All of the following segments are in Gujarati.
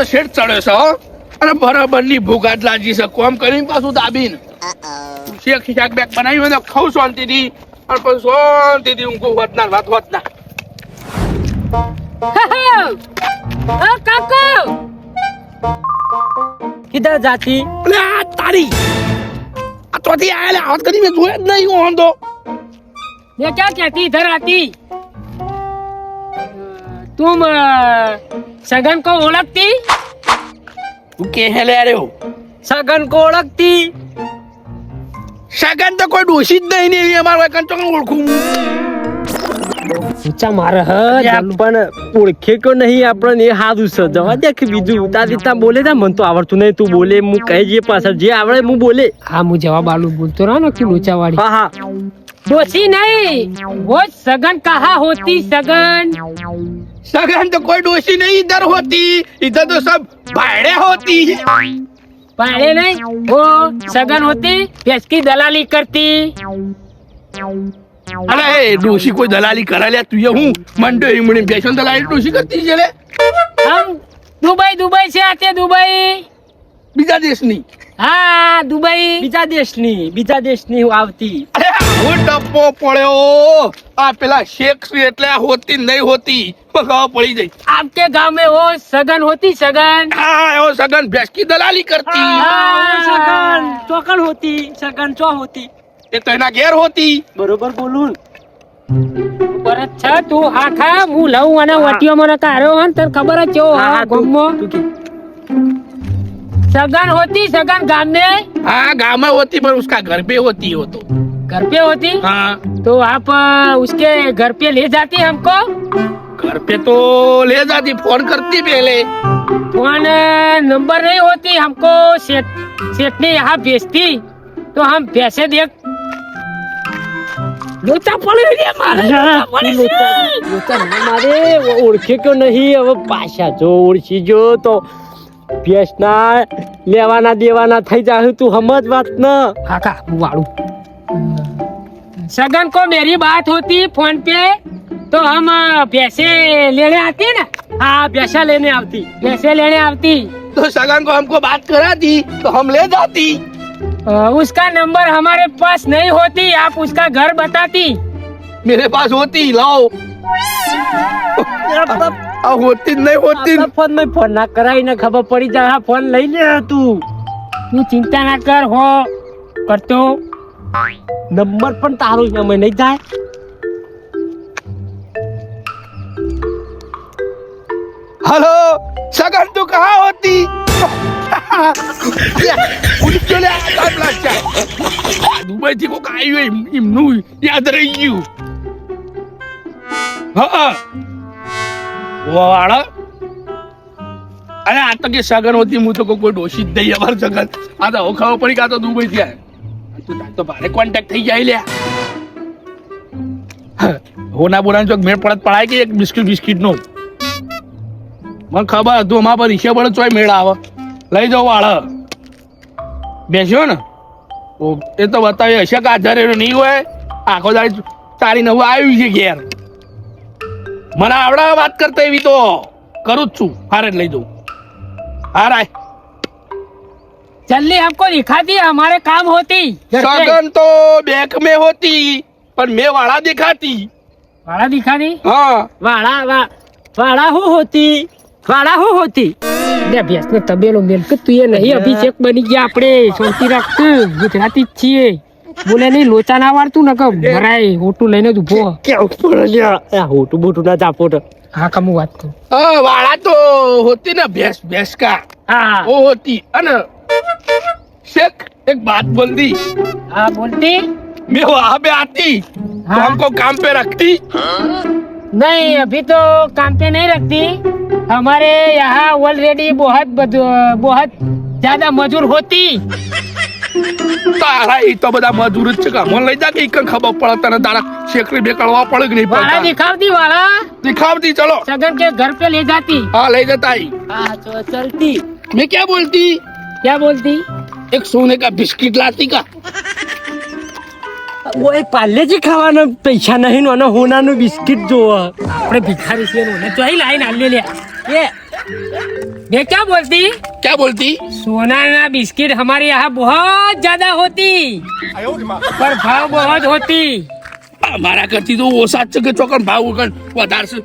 તો શેઠ ચડ્યો છે હો અને બરાબર ની ભૂખ જ લાગી છે કોમ કરીને પાછું દાબીને શેક શાક બેક બનાવી હોય તો ખાઉં શાંતિથી અને પછી શાંતિથી ઊંઘું વધનાર વાત વધનાર ઓ કાકો किधर जाती અલે આ તારી આ તોથી આયેલા હાથ કરી મેં જોયા જ નહીં હું તો ये क्या कहती इधर आती તું સગન કો ઓળખતી? તું કે હે લે રહ્યો સગન કો ઓળખતી? સગન તો કોઈ ડોસી જ નહીં ને અમારે કંટો ઓળખું? ઊંચા મારે હ પણ ઓળખે કે નહીં આપણને? એ સારું છે જવા દે કે બીજું. ઉતા રીતના બોલે તા મને તો આવડતું નહીં. તું બોલે હું કહી જઈએ પાછળ. જે આવડે હું બોલે. હા હું જવાબ આલું બોલતો રહો ને કે લોચાવાળી. હા હા. ડોસી નહીં. વો સગન કહા હોતી સગન સગન તો કોઈ ડોસી નહીં ઇધર હોતી. ઇધર તો સબ ભાડે હોતી. ભાડે નહીં? વો સગન હોતી પેસકી દલાલી કરતી. અરે ડોશી કોઈ દલાલી કરાલ્યા તું હું? મંડો ઈમણી ફેશન દલાલી ડોશી કરતી છે લે. આમ દુબઈ દુબઈ છે આ તે દુબઈ? બીજા દેશની. હા દુબઈ. બીજા દેશની બીજા દેશની આવતી. હું ટપ્પો પડ્યો. આ પેલા શેખ એટલે હોતી નહીં હોતી. પગાવ પડી જઈ આપકે ગામ મે ઓ સગન હોતી સગન? હા ઓ સગન ભેસકી દલાલી કરતી. હા. સગન ચોકન હોતી સગન ચો હોતી. એ તો એના ઘેર હોતી બરોબર બોલું પરત છે તું હા ખા હું લઉં અને વટીઓ મને કાઢ્યો હોય ને તને ખબર જ છે હા, હા, તું- ગામમાં તું કે. सगन होती सगन गांव में हाँ गाँव में होती पर उसका घर पे होती हो तो घर पे होती हाँ तो आप अ, उसके घर पे ले जाती हमको घर पे तो ले जाती फोन करती पहले फोन अ, नंबर नहीं होती हमको सेठ सेठ ने यहाँ भेजती तो हम पैसे देख लोचा पड़े रे मारे लोचा पड़े લોચા- લોચા ના મારે ઓળખે કે નહીં હવે પાછા જો ઓળખી જો તો ભેંસના લેવાના દેવાના થઈ જાય તું સમજ વાત ન काका वाड़ू सगन को मेरी बात होती फोन पे तो हम अ, पैसे लेने आते ना હા ભેંસા લેને આવતી पैसे लेने आती तो सगन को हमको बात करा दी तो हम ले जाती अ, उसका नंबर हमारे पास नहीं होती आप उसका घर बताती मेरे पास होती लाओ अब होती नहीं होती ફોન માં ફોન ના કરાય ને ખબર પડી જાય હા ફોન લઈ લે તું तू चिंता ना कर हो करतो નંબર પણ તારો જ અમે નહીં જાય हेलो सगन तू कहाँ होती દુબઈ થી કોક આવ્યું એમ- એમનું યાદ રહી ગયું હા વાળા અરે આ તો કે સગન હોતી હું તો કોઈ ડોશી જ નહીં અમાર સગન આ તો ઓખાવો પડી કે તો દુબઈ થી આવે તું તાર તો ભારે કોન્ટેક્ટ થઈ જાય લ્યા હોના બોના ચોક મેળ પડત પડાય કે એક બિસ્કિટ બિસ્કિટ નો મને ખબર હતું અમારા પર હિસાબ પડે ચોય મેળ આવે. લઈ જાઓ વાળ બેસ્યો ને ઓ એ તો બતાવી હશે કે આધારે નહીં હોય આખો દાડી તારી નવું આવ્યું છે ઘેર મને આવડે વાત કરતા એવી તો કરું જ છું હારે જ લઈ જાઉં હારાય जल्दी हमको दिखाती हमारे काम होती घर पे। सगन तो बैंक में होती पर मैं वाला दिखाती भाड़ा दिखाती हाँ વાળા વા વાળા હું હોતી વાળા હું હોતી લે ભેંસ નો તબેલો મેલ કે તું એ નહીં અભિષેક બની ગયા આપણે શાંતિ રાખ ગુજરાતી જ છીએ બોલે નહીં લોચા ના વાળતું ને કે ભરાય હોટું લઈને જ ઉભો કેવું પડે લ્યા. આ હોટું બોટું ના ચાપો તો હા કમું વાત કરું हाँ वाला तो होती ना भैंस भैंस का હા वो होती है ना शेख एक बात बोल दी હા બોલતી मैं वहां पे आती तो हाँ। हमको काम पे रखती नहीं अभी तो काम पे नहीं रखती हमारे यहाँ ऑलरेडी बहुत बद- बहुत ज्यादा मजूर होती તારા ઈ તો બધા મજૂર જ છે કે મને લઈ જા કે ઈ કઈ ખબર પડે તને તારા શેકરી બેકડવા પડે કે નહીં वाला પડતા दिखावती वाला दिखावती चलो सगन के घर पे ले जाती हाँ ले जाता ही હા તો ચલતી मैं क्या बोलती क्या बोलती एक सोने का बिस्किट लाती का ઓય પાર્લેજી ખાવાના પૈસા નહીં નો હોનાનું બિસ્કિટ જોવા આપણે ભિખારી છીએ ને ચોઈ લાઈન હાલી લે એ मैं क्या बोलती क्या बोलती सोना ना बिस्किट हमारे यहाँ बहुत ज्यादा होती पर भाव बहुत होती મારા કરતી તો ઓછા જ છે કે ચોકન ભાવ વગર વધારે છે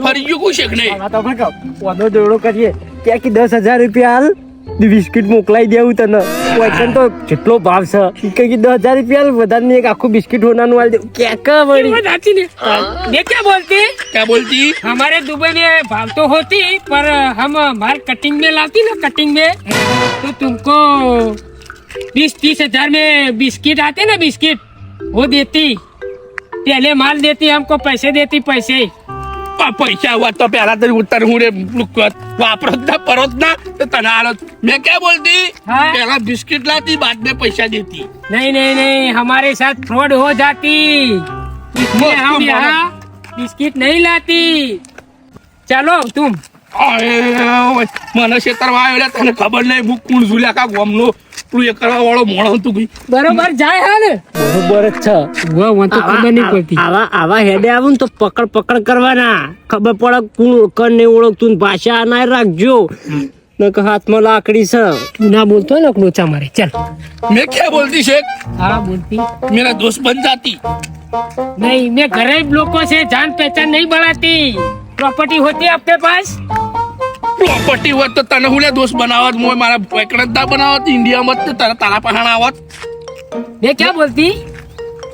ફરી ગયું કોઈ શેખ નહીં આ તો આપણે કહો, વધો દોડો કરીએ ક્યાં કે દસ હજાર રૂપિયા હાલ ને બિસ્કિટ મોકલાઈ દેવું તને વચન તો જેટલો ભાવ છે ઈ કહે કે દસ હજાર રૂપિયા હાલ વધારે એક આખું બિસ્કિટ હોનાનું હાલ દેવું ક્યાં કા ये વળી बात आती नहीं मैं क्या बोलती क्या बोलती हमारे दुबई में भाव तो होती पर हम हमारे कटिंग में लाती ना कटिंग में तो तुमको बीस तीस हजार में बिस्किट आते ना बिस्किट वो देती पहले माल देती हमको पैसे देती पैसे આ પૈસા હોત તો પહેલા તરી ઉત્તર હું રે વાપરો જ ના પરો જ ના તો તને આલો મેં क्या बोलती हाँ? पहला बिस्किट लाती बाद में पैसा देती नहीं नहीं नहीं हमारे साथ फ्रॉड हो जाती इसलिए हम तुम यहाँ बिस्किट नहीं लाती चलो तुम અરે, મને છેતરવા આવ્યો લે, તને ખબર નહીં હું કુણ ઝુલ્યા કા ગોમનો પેલું એ વાળો મોણો હતું કઈ. બરોબર જાય હે ને. બરોબર જ છે. વો વો ખબર નહીં પડતી. આવા આવા હેડે આવું તો પકડ પકડ કરવાના. ખબર પડે કોણ કણ ને ઓળખતું ભાષા ના રાખજો. નક હાથમાં લાકડી છે. તું ના બોલતો ને લોચા મારે. ચાલ. મેં ક્યાં બોલતી છે હા બોલતી. મેરા દોસ્ત બન જાતી. નહીં મેં ઘરે લોકો છે. જાન પહેચાન નહીં બળાતી. પ્રોપર્ટી હોતી આપકે પાસ? પ્રોપર્ટી હોત તો તને હું લે દોસ્ત બનાવત મોય મારા પેકડ ના બનાવત ઇન્ડિયામાં જ તો તારા તારા પહાણ આવત मैं क्या बोलती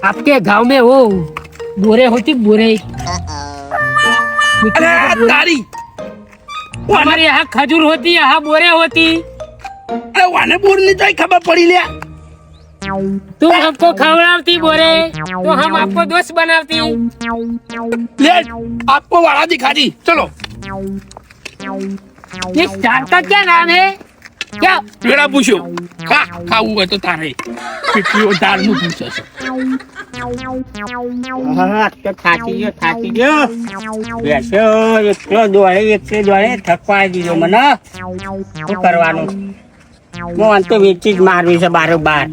आपके गांव में वो बोरे होती बोरे मिट्टी અરે के बोरे। તારી हमारे यहाँ खजूर होती यहाँ बोरे होती અરે વાને બોર ની તો ખબર પડી લે तुम हमको खवड़ाती बोरे तो हम आपको दोस्त बनाती લે આપકો વાળા દિખા દી ચલો કરવાનું? મોહન વેચી જ મારવી છે બારો બાર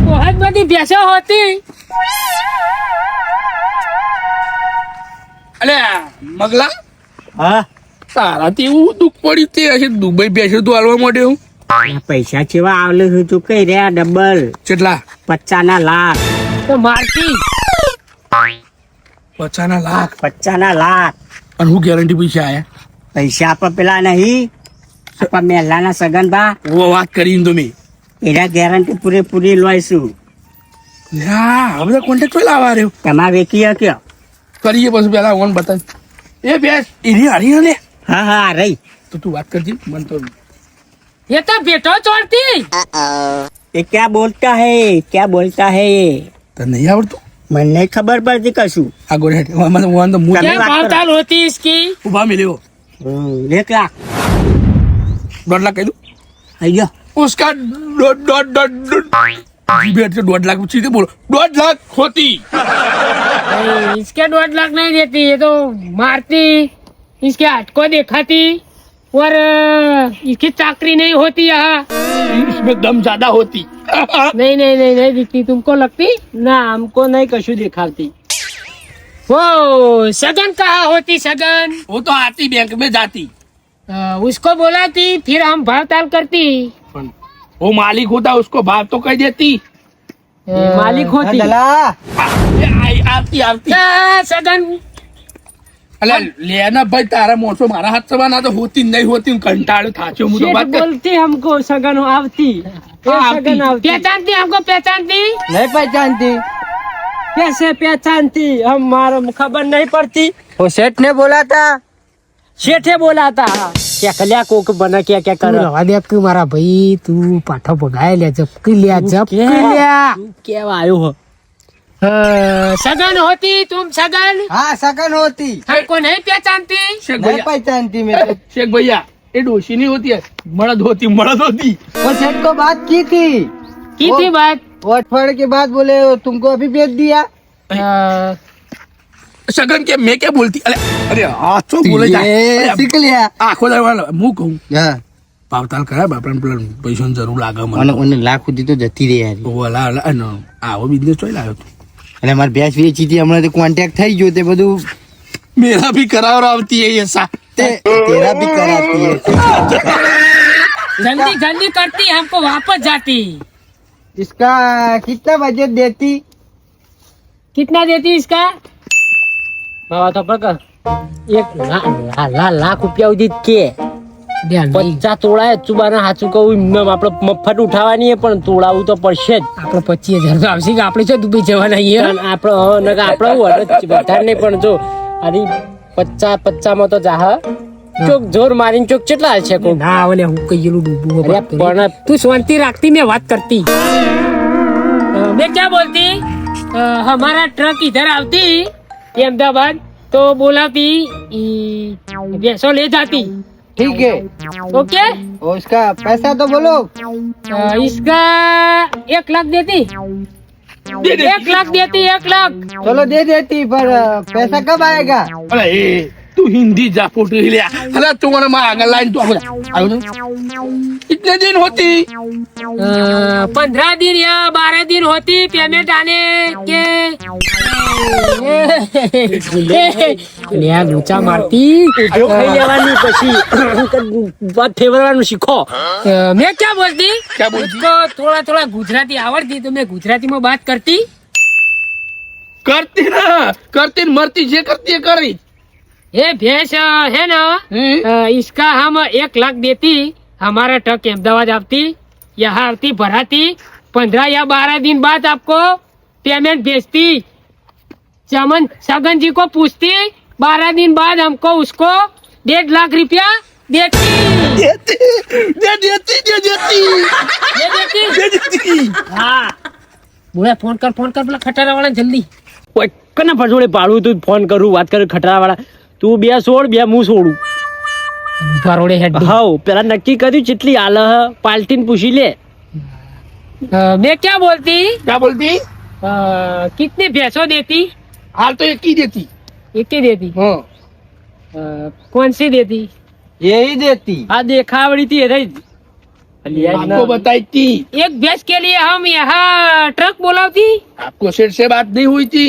મોહન બધી ભેસો હોતી. અલે મગલા? હા? તારા તેવું દુઃખ પડી તે હશે. દુબઈ બેસ્યો તું હાલવા માટે પૈસા જેવા આવલે હું તું કઈ રહ્યા ડબલ. કેટલા? પચાના લાખ. તો મારતી પચાના લાખ. પચાના લાખ. અને હું ગેરંટી પૈસા આયા? પૈસા આપ પેલા નહીં. આપા મેલાના સગન બા ઓ વાત કરીને તમે એના ગેરંટી પૂરેપૂરી લોઈશું. યા હવે તો કોન્ટેક્ટ પેલા આવા રહ્યો. તમારે વેકી કયો કરીએ પછી પેલા ઓન બતાવ એ બેસ એની હારી ને હા હા રહી તો તું વાત કરજી મન તો ये तो बेटो छोड़ती એ ક્યાં બોલતા હે ક્યાં બોલતા હે તને નહીં આવડતું મને નહીં ખબર પડતી કશું આગળ હેઠ મને વાંધો હું તમે क्या बात भाव करो। ताल होती इसकी ઉભા મિલ્યો હમ, એક લાખ દોઢ લાખ કહ્યું થઈ ગયો उसका दो- दो- दो- दो- बेट से दौड़ लाख सीधे बोलो दौड़ लाख होती नहीं, इसके डेढ़ लाख नहीं देती ये तो मारती इसके हटको देखा थी और इसकी चाकरी नहीं होती यहाँ। इसमें दम ज़्यादा होती। नहीं नहीं नहीं नहीं दिखती तुमको लगती? ना हमको नहीं कशु दिखाती। वो सगन कहा होती सगन वो तो आती बैंक में जाती। आ, उसको बोलाती फिर हम भाव ताल करती वो मालिक होता उसको भाव तो कह देती। मालिक होती। आ, आ, हाँ, सगन अरे लेना भाई तारा मोटो मारा हाथ से ना तो होती नहीं होती कंटाळो थाचो मुझे શેઠ बात कर બોલતી हमको સગન આવતી એ આવતી. સગન આવતી पहचानती हमको पहचानती નહીં પહેચાનતી कैसे पहचानती हम मारो खबर नहीं पड़ती वो सेठ ने बोला था શેઠે બોલાતા क्या कल्या कोक बना क्या क्या कर રવા દે કે મારા ભાઈ તું પાઠો ભગાય લે જપકી લે જપકી લે કેવા આવ્યો હો अ, सगन होती तुम सगन हाँ सकन होती हमको नहीं पहचानती शेख नहीं भैया पहचानती मैं शेख भैया ये डोशी नहीं होती है मर्द होती मर्द होती वो सेठ को बात की थी की वो- थी बात वो अठवाडिये के बाद बोले तुमको अभी भेज दिया अ, सगन के मैं क्या बोलती अरे अरे हाथ तो बोले जा अरे, सीख लिया આખો દાડો હું કહું હા પાવતાલ કરાય આપણને પેલા પૈસાની જરૂર લાગે અને મને મને લાખ સુધી તો જતી રહી યાર ઓલા ઓલા અને આવો બિઝનેસ ચોઈ લાવ્યો તું અને મારી ભેંસ વેચી હતી હમણાં તો કોન્ટેક્ટ થઈ ગયો તે બધું मेरा भी करार आवती है ये सा तेरा भी कराती है जल्दी जल्दी करती हमको वापस जाती इसका कितना बजट देती कितना देती इसका બાબા તો પગ એક લા- લા- લાખ રૂપિયા સુધી જ કે પચાસ તોળાય ચુબાના હાચું કહું આપણે મફત ઉઠાવવાની પણ તોળાવું તો પડશે જ. આપણે પચીસ હજાર તો આવશે કે આપણે છે દુબઈ જવાના અહીંયા આપણે આપણે વધારે નહીં પણ જો અરે પચાસ પચાસમાં તો જાહ ચોક જોર મારીને ચોક કેટલા છે કો ના ઓલે હું કહેલું ડૂબું પણ તું શાંતિ રાખતી મેં વાત કરતી. મેં ક્યાં બોલતી? અમારા ટ્રક ઇધર આવતી અમદાવાદ તો બોલાતી બેસો લે જાતી. ठीक है ओके और इसका पैसा तो बोलो इसका एक लाख देती दे देती एक लाख देती एक लाख चलो दे देती पर पैसा कब आएगा अरे તું હિન્દી જા ફોટો લ્યા અરે તું મને માં આગળ લાઈન તું આગળ આવ્યો તો कितने दिन होती पंद्रह दिन या बारह दिन होती पेमेंट आने के લોચા મારતી જો ખાઈ લેવાની પછી વાત ફેરવવાનું શીખો मैं क्या बोलती क्या बोलती? उसको थोड़ा थोड़ा गुजराती आवड़ती तो मैं गुजराती में बात करती करती ना करती न मरती जे करती है करी ये भैंस अ, है ना हम्म? अ, इसका हम एक लाख देती हमारा ट्रक अहमदाबाद आती यहाँ आती भराती पंद्रह या बारह दिन बाद आपको पेमेंट भेजती चमन सगन जी को पूछती बारह दिन बाद हमको उसको डेढ़ लाख रुपया देती देती दे देती दे देती दे देती दे देती हाँ बोला फोन कर फोन कर बोला खटारा वाला जल्दी કોઈ કના ફસોડે પાડું તું ફોન કરું વાત કરું ખટરા વાળા તું બે સોડ બે હું સોડું ભરોડે હેડ હાઉ પેલા નક્કી કર્યું કેટલી આલ પાલટીને પૂછી લે मैं क्या बोलती क्या बोलती अ, कितने भैंसों देती हाल तो एक ही देती एक ही देती हाँ अ, कौन सी देती यही देती આ દેખાવડી થી એ રહી आपको बताई थी एक भैंस के लिए हम यहाँ ट्रक बोलाती आपको सेठ से बात नहीं हुई थी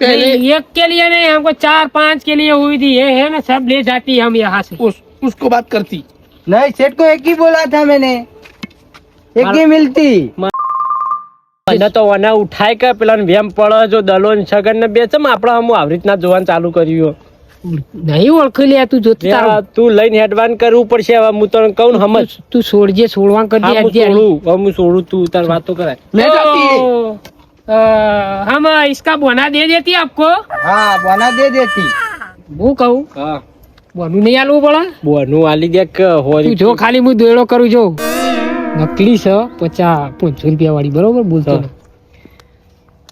पहले नहीं, एक के लिए नहीं हमको चार पांच के लिए हुई थी ये है ना सब ले जाती हम यहाँ से उस, उसको बात करती नहीं सेठ को एक ही बोला था मैंने एक ही मिलती મને તો વના ઉઠાય કે પેલા વેમ પડે જો દલો ને છગન ને બે ચમ આપણે હમ આવી રીતના જોવાનું ચાલુ કર્યું नहीं ओळखी ले तू जो લે, આ તું લઈને હેડવાન કરવું પડશે હવે હું તને કહું ને સમજ तू सोड़जे सोड़वा कर હા, दिया હું સોડું હવે હું સોડું તું તાર વાતો કરાય ले जाती है तो, अ, हम इसका बोना दे देती आपको हाँ बना दे देती હું કહું હા બોનું નહીં આલવું પડે બોનું આલી દે કે તું હોરી જો ખાલી હું દોયડો કરું જો નકલી છે પચાસ પાંચસો રૂપિયા વાળી બરોબર બોલતો હા. નહીં.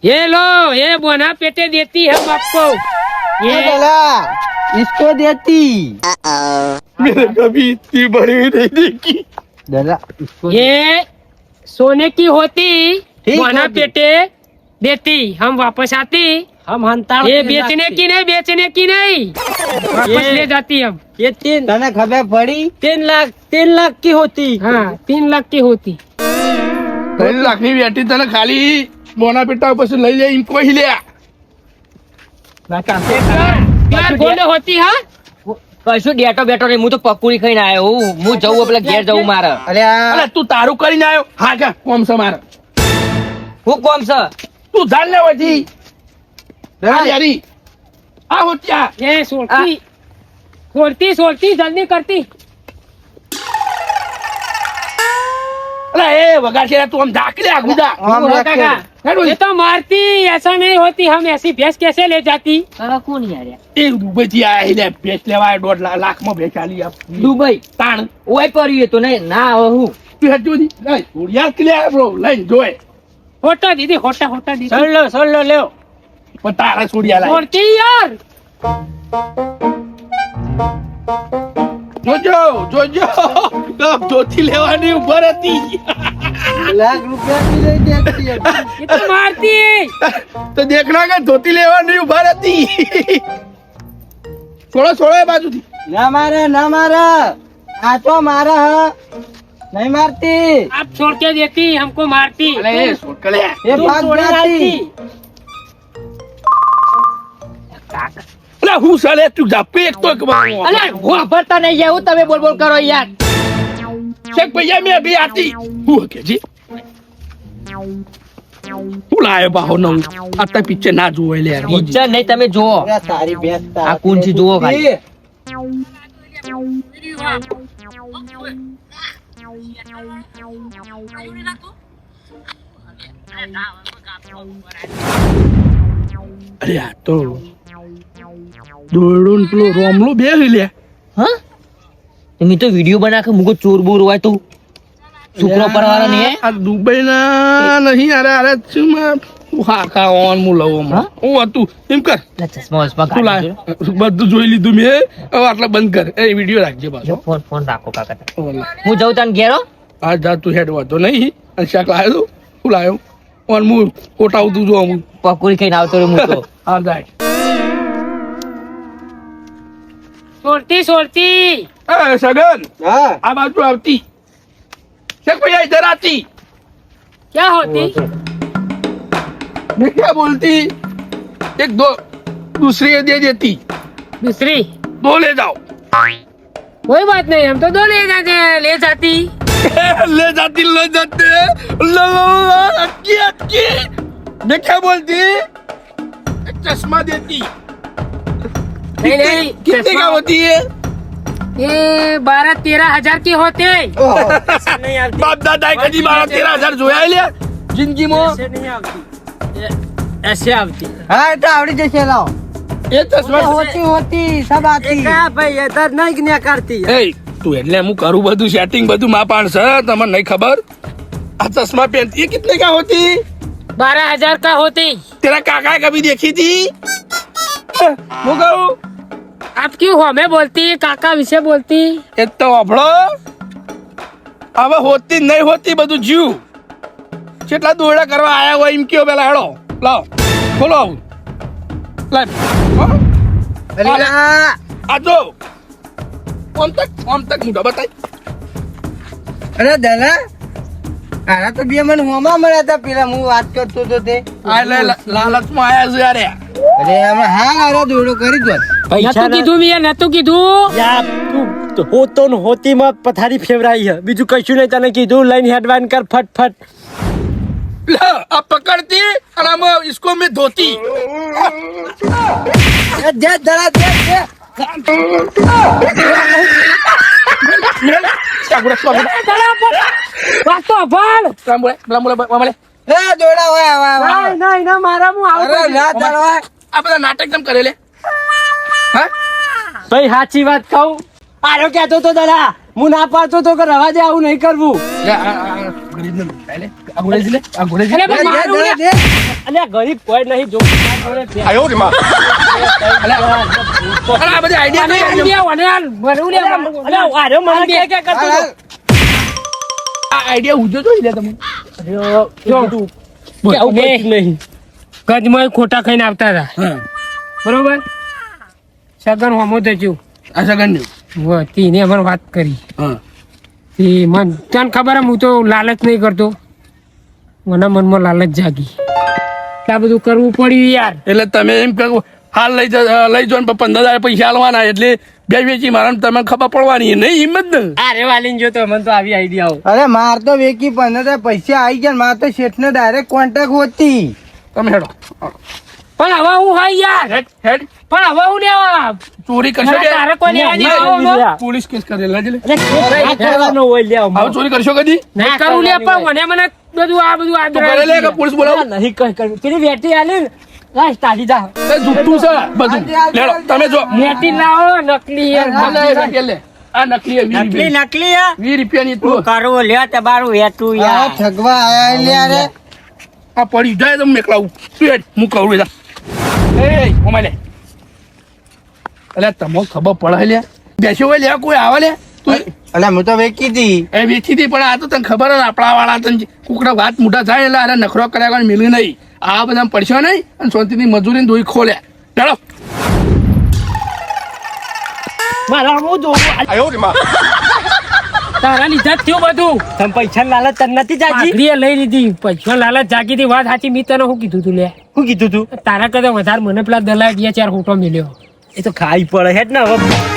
ये लो ये बोना पेटे देती हम आपको ये ये बोला इसको देती मैंने कभी इतनी बड़ी नहीं देखी दादा इसको ये सोने की होती ठीक बोना होती। पेटे देती हम वापस आती હમ હંતાળ ये बेचने की नहीं बेचने की नहीं वापस ये- ले जाती हम ये तीन तने खबर पड़ी तीन लाख तीन लाख की होती हाँ तीन लाख की होती ત્રણ લાખની બેટી તને ખાલી બોના પેટા પછી લઈ જાય એમ કોઈ લ્યા प्यार गोंड होती है કશું ડેટો બેટો નહીં હું તો પકોડી ખાઈને આવ્યો હું હું જવું પેલા ઘેર જવું મારે अरे हाँ અરે તું તારું કરીને આવ્યો હા કા કોમ છે મારે હું કોમ છે તું ધાર લેવા જી. યારી આ હોત્યા એ સોળતી સોળતી સોળતી જલ્દી કરતી. અરે એ વગા છે તું આમ ધાકલે આ તો મારતી એસા નહીં હોતી હમ એસી ભેંસ કેસે લે જાતી? હવે કોણ યાર એ દુબઈ થી આયા એટલે ભેંસ લેવા દોઢ લાખમાં ભેંસ આલી આપ. દુબઈ? તાણ. ઓય પર તો નહીં ના હું તું હજુ નહીં યાર ક્લિયર બ્રો લઈ જોય. હોટા દીદી હોટા હોટા દીદી સળ લો સળ લો લેવ લાય. છોડતી યાર. જોજો જોજો. કામ ધોતી લેવાની ઉભર હતી. લાખ રૂપિયા ની લઈ દેતી તો મારતી. તો દેખના કે ધોતી લેવાની ઉભર હતી. છોડો છોડો એ બાજુથી. ના મારે ના મારે. આ તો મારા હ. नहीं मारती आप छोड़ के देती हमको मारती અલે એ છોકલે ये तुम भाग छोड़ जाती डालती અલે અલ્યા હું સાલે તું જાપી એક તો એક અલે વાપરતા નહીં યાર હું તમે બોલ બોલ કરો યાર શેખ ભૈયા મેં અભી આતી હું કે જી હું લાયો બાહો નવું આતા પિક્ચર ના જોવે લે યાર પિક્ચર નહીં તમે જુઓ અરે તારી ભેંસ તારી. આ કોણ છે જુઓ ખાલી. અરે આ તો દોરડો ને પેલો રોમલો બે લે. હા? તમે તો વીડિયો બનાવે મુકો ચોર બોર હોય તો. છોકરો પરવાળો નહીં આ દુબઈ ના નહીં અરે અરે શું માં હા ઓન મુ લઉં હમણાં. હું? હતું એમ કર. લે ચશ્મા વસમા તું લાય. બધું જોઈ લીધું મેં હવે આટલા બંધ કર. એ વીડિયો રાખજે પાછો. ફોન ફોન રાખો કાકા હું જઉં તને ઘેરો આ જા તું હેડ વાતો નહીં. અને શાક લાયો? તું શું લાયો? ઓન હું કોટાવતું જો હું પકોડી ખાઈને આવતો હું તો. હા જાય સોરતી સોરતી. એ સગન. હા. આ બાજુ આવતી. શેખ ઇધર આતી ક્યાં હોતી? मैं क्या बोलती एक दो दूसरी दे देती दूसरी दो ले जाओ कोई बात नहीं हम तो दो ले जाते ले जाती ले जाती ले जाते ला ला ला अक्की अक्की मैं क्या बोलती एक चश्मा देती नहीं नहीं कितने का चश्मा- होती है ये बारह तेरह हजार के होते ઓહો. बाप दादा कभी बारह तेरह हजार जोया है लिया जिंदगी में એસે આવતી. એટલે હું કરું બધું સેટિંગ બધું માં તમને નહીં ખબર? આ ચશ્મા પેન એ કેટલે હોતી? બારह हजार का होती तेरा काका कभी देखी थी वो कहूँ आप क्यों हमें बोलती વિશે બોલતી. એ તો અભળો. હવે હોતી નહીં હોતી બધું જીવ કેટલા દોરડા કરવા આયા હોય એમ કયો પેલા હેડો લાવ. ખોલો આવું. લાવ. હો? આ જો. ઓમ તક ઓમ તક મુઢા બતાય. અરે દાદા આના તો બે મને હોમાં મળ્યા હતા. પેલા હું વાત કરતો હતો તે. આ લે લાલચમાં આયા છે યાર અરે અમે હા આરો દોડો કરી દો. નતું કીધું મેં નતું કીધું? યાર તું હોતો ન હોતી માં પથારી ફેવરાઈ છે. બીજું કશું નહીં તને કીધું. લઈને હેડવાન કર ફટફટ. આ પકડતી અને આમાં ઇસકો મેં ધોતી જે ધરા જે જે નાટક કેમ કરેલે ભાઈ સાચી વાત કહું. આરો કેતો તો દડા હું ના પાડતો તો કે આવું નહીં કરવું. અને ગરીબ કોઈ નહીં જો. આ બધી આઈડિયા નહીં આરો મને કે કે કરતો આ ઉજો જોઈ લે તમે જો. નહીં. ગજમાં ખોટા ખાઈને આવતા હતા. બરોબર? સગન હોમો થયું. આ સગન તેને અમારે વાત કરી. હા. તે મને તને ખબર હું તો લાલચ નહીં કરતો. મને મનમાં લાલચ જાગી. આ બધું કરવું પડ્યું યાર. એટલે તમે એમ કહો હાલ લઈ જા લઈ જો પંદર હજાર પૈસા આલવાના એટલે બે વેચી મારા તમને ખબર પડવાની નહીં હિંમત ને અરે વાલીન જો તો મને તો આવી આઈડિયા અરે માર તો વેકી પંદર હજાર પૈસા આવી ગયા માર તો શેઠ ને ડાયરેક્ટ કોન્ટેક્ટ હોતી. તમે હેડો. પણ હવે હું હા યાર. હેડ હેડ. પણ હવે હું લેવા? ચોરી કરશો કે? તારે કોઈ લેવા પોલીસ કેસ કરેલા અરે કરવાનો હોય લે હવે ચોરી કરશો કદી? ના કરું લે પણ મને મને બધું આ બધું તો કરે લે કે પોલીસ બોલાવો. નહીં કઈ કઈ પેલી વેટી આલી લાશ તાજી જા. એ જુઠ્ઠું છે બધું. લેડો તમે જો. વેટી લાવો નકલી યાર આ લે, આ નકલી નકલી રૂપિયા. નકલી વીસ રૂપિયાની તું. કરવું લે તમારું વેતું આ યાર. ઠગવા આયા લે આ પડી જાય તો મેકલાવું. તું હેડ હું કહું જા. એ ઓમાં લે. એટલે તમને ખબર પડે લે. બેસ્યો હોય લે કોઈ આવે લે? તું અલે હું તો વેચી હતી એ વેચી હતી પણ આ તો તને ખબર જ આપણા વાળા તને કુકડા વાત મોટા થાય એટલે અરે નખરો કર્યા કોઈ મિલ્યું નહીં. આ બધા પડશો નહીં અને શાંતિની મજૂરી દોઈ ખોલ્યા ચાલો. મારા હું તારા લીધા થયું બધું. તમે પૈસા લાલચ તને નથી જાગી? પાઘડીએ લઈ લીધી. પૈસા લાલચ જાગી હતી વાત સાચી મેં તને શું કીધું તું લે? શું કીધું તું? તારા કરતા વધારે મને પેલા દલાલ બે ચાર ફોટો મળ્યો. એ તો ખાઈ પડે હેડ ને હવે.